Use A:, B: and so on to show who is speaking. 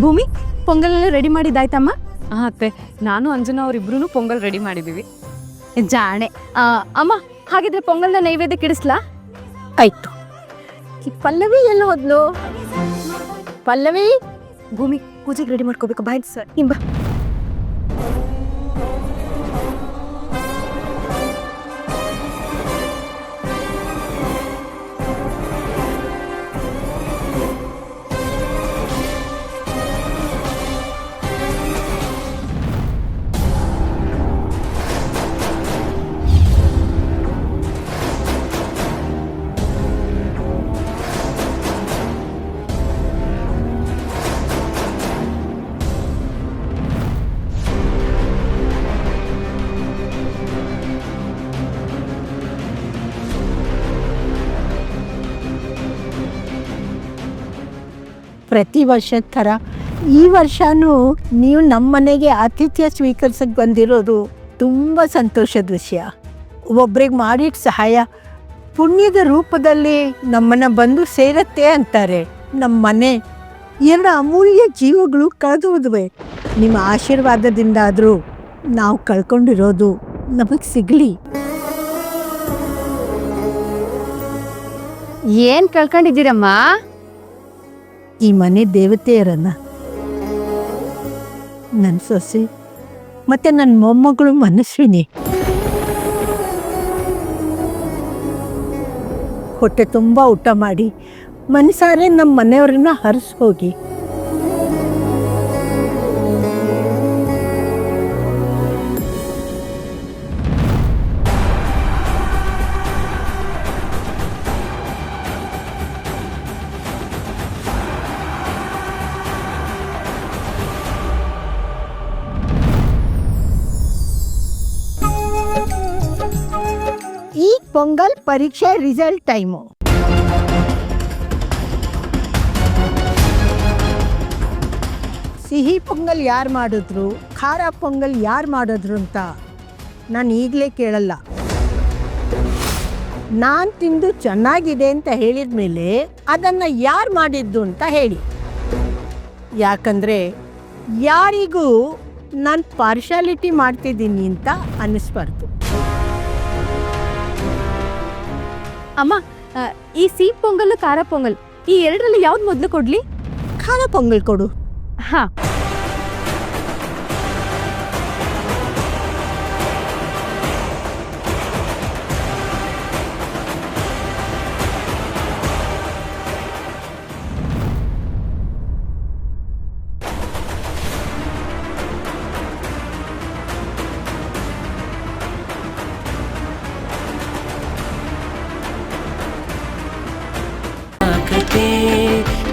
A: ಭೂಮಿ ಪೊಂಗಲ್ ರೆಡಿ ಮಾಡಿದ್ದಾಯ್ತಮ್ಮ?
B: ಹಾಂ ಅತ್ತೆ ನಾನು ಅಂಜನ ಅವರಿಬ್ರು ಪೊಂಗಲ್ ರೆಡಿ ಮಾಡಿದ್ದೀವಿ.
A: ಜಾಣೆ. ಆ, ಅಮ್ಮ ಹಾಗಿದ್ರೆ ಪೊಂಗಲ್ನ ನೈವೇದ್ಯ ಕಿಡಿಸ್ಲಾ? ಆಯ್ತು. ಈ ಪಲ್ಲವಿ ಎಲ್ಲ ಹೋದ್ಲು? ಪಲ್ಲವಿ? ಭೂಮಿ ಪೂಜೆಗೆ ರೆಡಿ ಮಾಡ್ಕೋಬೇಕು. Bye sir. ಇಂಬ
C: ಪ್ರತಿ ವರ್ಷದ ಥರ. ಈ ವರ್ಷನೂ ನೀವು ನಮ್ಮ ಮನೆಗೆ ಆತಿಥ್ಯ ಸ್ವೀಕರಿಸಕ್ಕೆ ಬಂದಿರೋದು ತುಂಬ ಸಂತೋಷದ ವಿಷಯ. ಒಬ್ರಿಗೆ ಮಾಡಿದ ಸಹಾಯ ಪುಣ್ಯದ ರೂಪದಲ್ಲಿ ನಮ್ಮನ್ನು ಬಂದು ಸೇರತ್ತೆ ಅಂತಾರೆ ನಮ್ಮ ಮನೆ. ಎರಡು ಅಮೂಲ್ಯ ಜೀವಗಳು ಕಳೆದು ನಿಮ್ಮ ಆಶೀರ್ವಾದದಿಂದಾದರೂ ನಾವು ಕಳ್ಕೊಂಡಿರೋದು ನಮಗೆ ಸಿಗಲಿ.
A: ಏನು ಕಳ್ಕೊಂಡಿದ್ದೀರಮ್ಮ?
C: ಈ ಮನೆ ದೇವತೆಯರನ್ನ. ನನ್ನ ಸೊಸೆ ಮತ್ತೆ ನನ್ನ ಮೊಮ್ಮಗಳು ಮನಸ್ವಿನಿ. ಹೊಟ್ಟೆ ತುಂಬ ಊಟ ಮಾಡಿ ಮನಸಾರೆ ನಮ್ಮ ಮನೆಯವ್ರನ್ನ ಹರಿಸ್ ಪೊಂಗಲ್ ಪರೀಕ್ಷೆ ರಿಸಲ್ಟ್ ಟೈಮು. ಸಿಹಿ ಪೊಂಗಲ್ ಯಾರು ಮಾಡಿದ್ರು, ಖಾರ ಪೊಂಗಲ್ ಯಾರು ಮಾಡಿದ್ರು ಅಂತ ನಾನು ಈಗಲೇ ಕೇಳಲ್ಲ. ನಾನು ತಿಂದು ಚೆನ್ನಾಗಿದೆ ಅಂತ ಹೇಳಿದ ಮೇಲೆ ಅದನ್ನು ಯಾರು ಮಾಡಿದ್ದು ಅಂತ ಹೇಳಿ. ಯಾಕಂದರೆ ಯಾರಿಗೂ ನಾನು ಪಾರ್ಶಾಲಿಟಿ ಮಾಡ್ತಿದ್ದೀನಿ ಅಂತ ಅನ್ನಿಸ್ಬಾರ್ದು
A: ಅಮ್ಮ ಈ ಸಿಹಿ ಪೊಂಗಲ್ ಖಾರ ಪೊಂಗಲ್ ಈ ಎರಡರಲ್ಲಿ ಯಾವ್ದು ಮೊದಲು ಕೊಡ್ಲಿ?
C: ಖಾರ ಪೊಂಗಲ್ ಕೊಡು.
A: ಹಾ.
D: day